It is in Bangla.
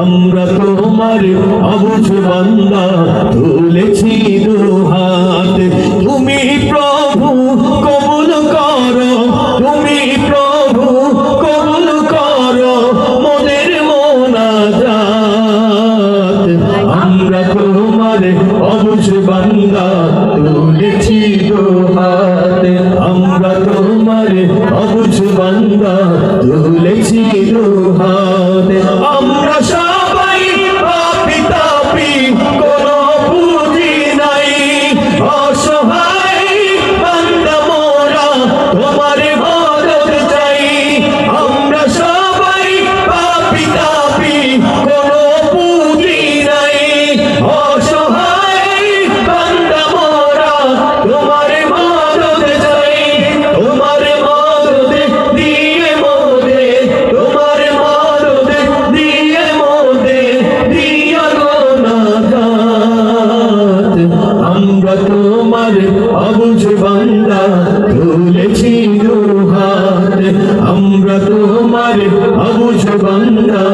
আমরা তোমার অবুঝ বান্দা, তুলেছি দুহাত। তুমি প্রভু, কবুল করো, তুমি প্রভু, কবুল করো, মনের মোনাজাত আমরা তোমার অবুঝ বান্দা, তুলেছি দুহাত। আমরা তোমার অবুঝ বান্দা, তুলেছি দুহাত। আমরা তোমার অবুঝ বান্দা তুলেছি দুহাত। আমরা তোমার অবুঝ বান্দা